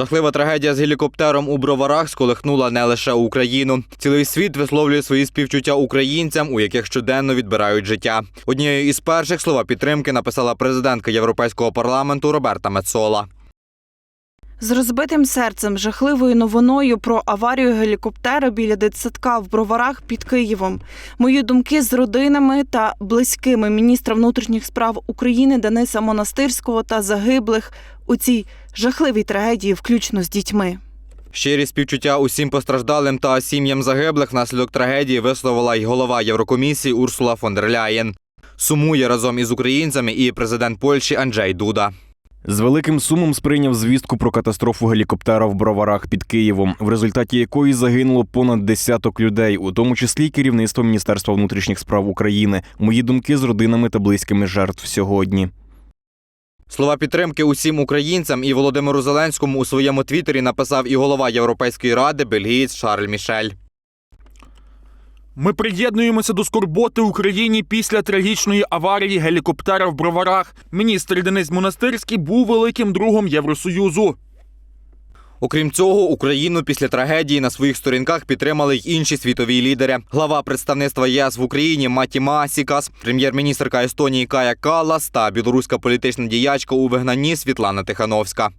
Жахлива трагедія з гелікоптером у броварах сколихнула не лише Україну. Цілий світ висловлює свої співчуття українцям, у яких щоденно відбирають життя. Однією із перших слова підтримки написала президентка Європейського парламенту Роберта Мецола. З розбитим серцем, жахливою новиною про аварію гелікоптера біля дитсадка в Броварах під Києвом. Мої думки з родинами та близькими міністра внутрішніх справ України Дениса Монастирського та загиблих у цій жахливій трагедії, включно з дітьми. Щирі співчуття усім постраждалим та сім'ям загиблих внаслідок трагедії висловила й голова Єврокомісії Урсула фон дер Ляєн. Сумує разом із українцями і президент Польщі Анджей Дуда. З великим сумом сприйняв звістку про катастрофу гелікоптера в броварах під Києвом, в результаті якої загинуло понад десяток людей, у тому числі керівництво Міністерства внутрішніх справ України. Мої думки з родинами та близькими жертв сьогодні. Слова підтримки усім українцям і Володимиру Зеленському у своєму твіттері написав і голова Європейської ради бельгієць Шарль Мішель. Ми приєднуємося до скорботи Україні після трагічної аварії гелікоптера в броварах. Міністр Денис Монастирський був великим другом Євросоюзу. Окрім цього, Україну після трагедії на своїх сторінках підтримали й інші світові лідери. Глава представництва ЄС в Україні Маті Масікас, прем'єр-міністрка Естонії Кая Калас та білоруська політична діячка у вигнанні Світлана Тихановська.